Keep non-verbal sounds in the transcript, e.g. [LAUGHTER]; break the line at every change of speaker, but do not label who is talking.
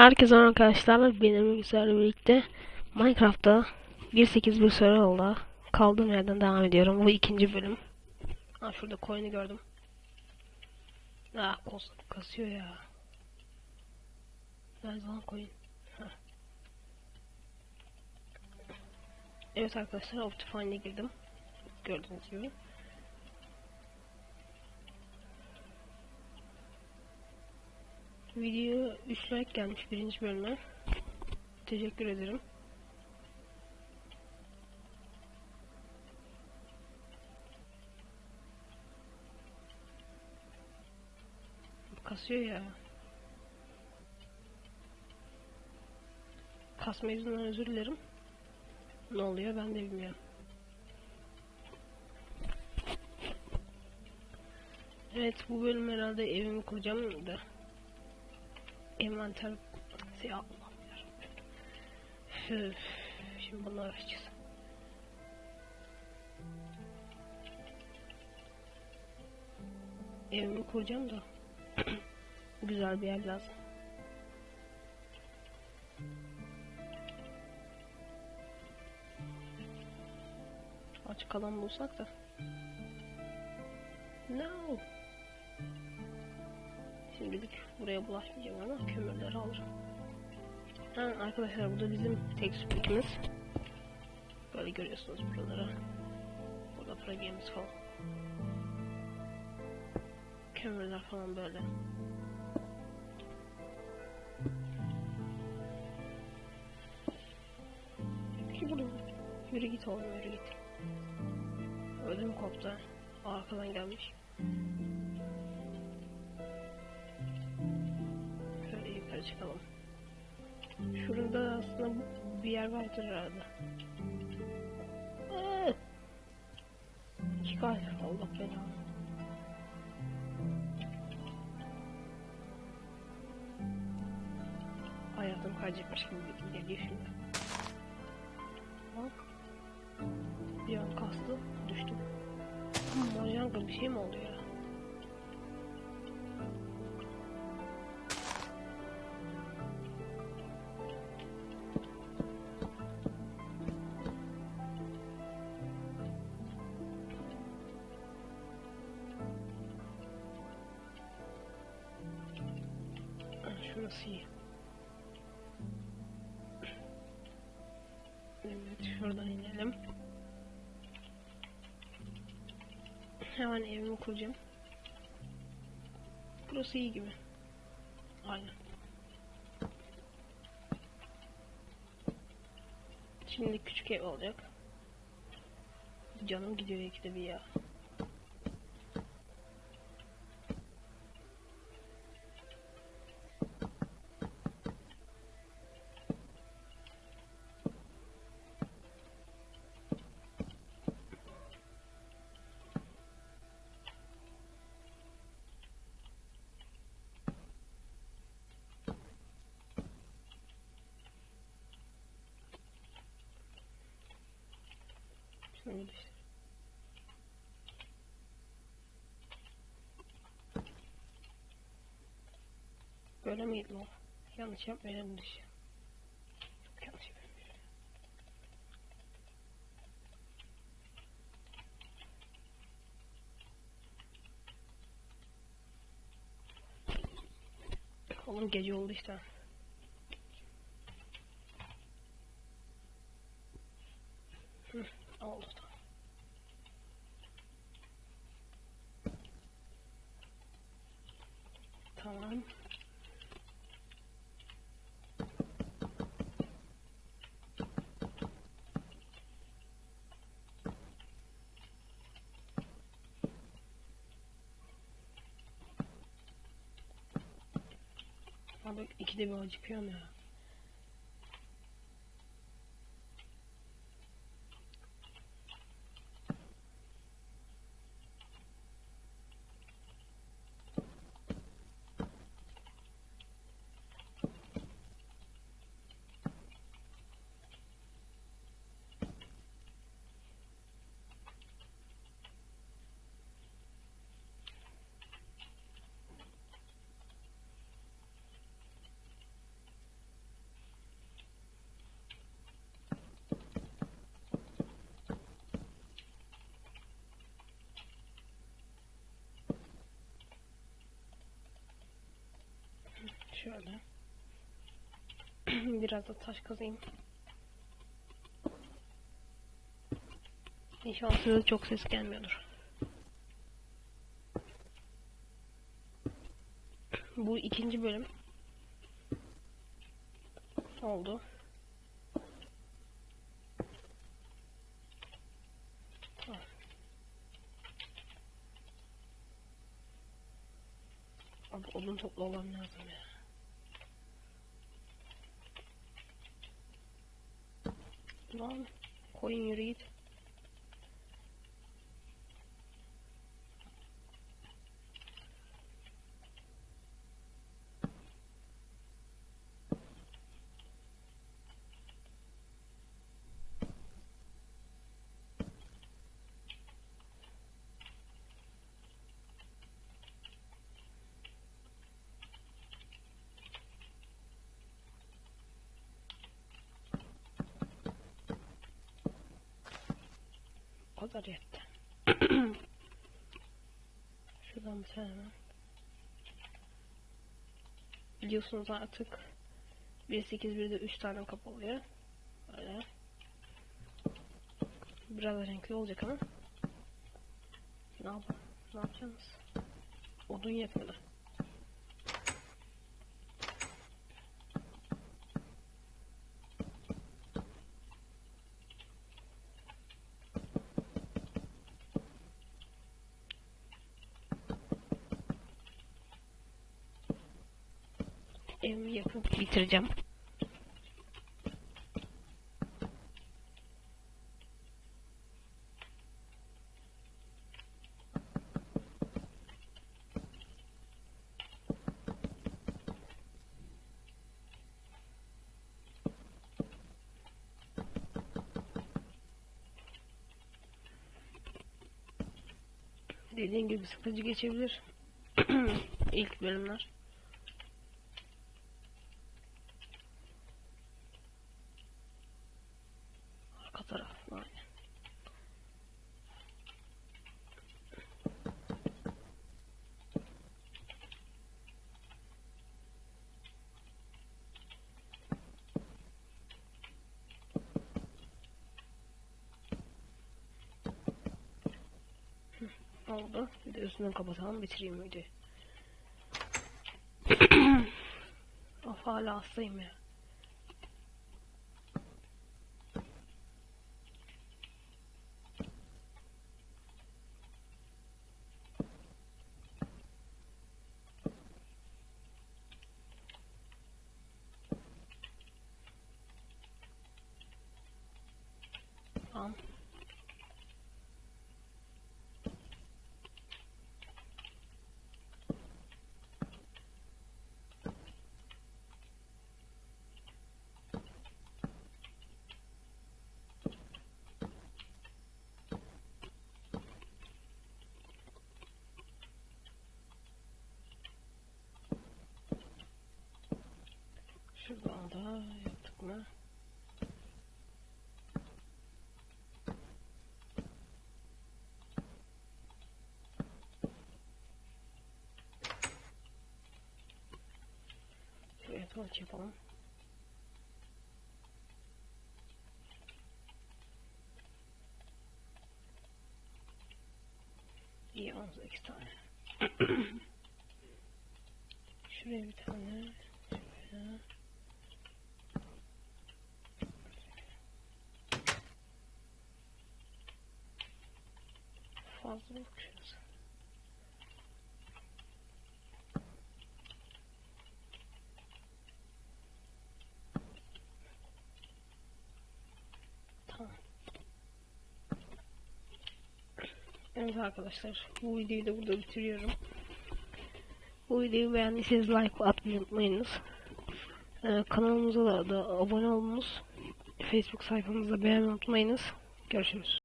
Herkese arkadaşlar. Benim bilgisayarla birlikte Minecraft'ta 1.8 bir süre oldu. Kaldığım yerden devam ediyorum. Bu ikinci bölüm. Ha şurada coin'i gördüm. Ah kos kasıyor ya. Nerede lan coin? Heh. Evet arkadaşlar Optifine'e girdim. Gördüğünüz gibi. Video 3 like gelmiş birinci bölüme. Teşekkür ederim. Kasıyor ya. Kasma yüzünden özür dilerim. Ne oluyor ben de bilmiyorum. Evet bu bölüm herhalde evimi kuracağım da envanter şey Allah'ım yarabbim. Şimdi bunu arayacağız. Evimi kuracağım da [CLEARS THROAT] güzel bir yer lazım. Açık alan bulsak da. No. Şimdilik buraya bulaşmayacağım ama kömürleri alırım. Ha, arkadaşlar burada bizim tek süpürgemiz. Böyle görüyorsunuz buraları. Burada pragemiz falan. Kömürler falan böyle. Yürü git oğlum yürü git. Ödüm koptu. Arkadan gelmiş. Yukarı çıkalım. Şurada aslında bir yer vardır herhalde. Aa! İki kalp. Allah belanı. Hayatım kayacakmış gibi geliyor şimdi. Bak. Bir an kastı. Düştüm. Mojanga bir şey mi oldu Şurası iyi. Evet şuradan inelim. Hemen evimi kuracağım. Burası iyi gibi. Aynen. Şimdi küçük ev olacak. Canım gidiyor ikide bir ya. Şöyle işte. Böyle miydi o? Yanlış yapmayalım dışı. Çok yanlış yapıyorum. Oğlum gece oldu işte. Hı, oldu Tamam. Abi ikide bir acıkıyorum ya. Şöyle. [CLEARS THROAT] Biraz da taş kazayım. İnşallah size çok ses gelmiyordur. Bu ikinci bölüm oldu. Abi odun toplamam lazım ya. Lan koyun yürü. Kadar yetti. [CLEARS THROAT] Şuradan bir tane. Biliyorsunuz artık 1.8.1'de 3 tane kapı oluyor. Böyle. Biraz renkli olacak ama. Ne yapalım? Ne yapacaksınız? Odun yetmedi. Yapıp bitireceğim. Dediğim gibi sıkıcı geçebilir. [CLEARS THROAT] İlk bölümler. Arka taraf aynen. Hı, Oldu. Bir de üstünden kapatalım bitireyim videoyu. [CLEARS THROAT] of hala hastayım ya. Tamam. Şuradan da yaptık mı? Şuraya torç yapalım. İyi 18 tane. [CLEARS THROAT] Şuraya bir tane. Şuraya. Fazlalık şurası. Tamam. Evet arkadaşlar bu videoyu da burada bitiriyorum. Bu videoyu beğendiyseniz like atmayı unutmayınız. Ee, kanalımıza da, da abone olunuz. Facebook sayfamızda beğenmeyi unutmayınız. Görüşürüz.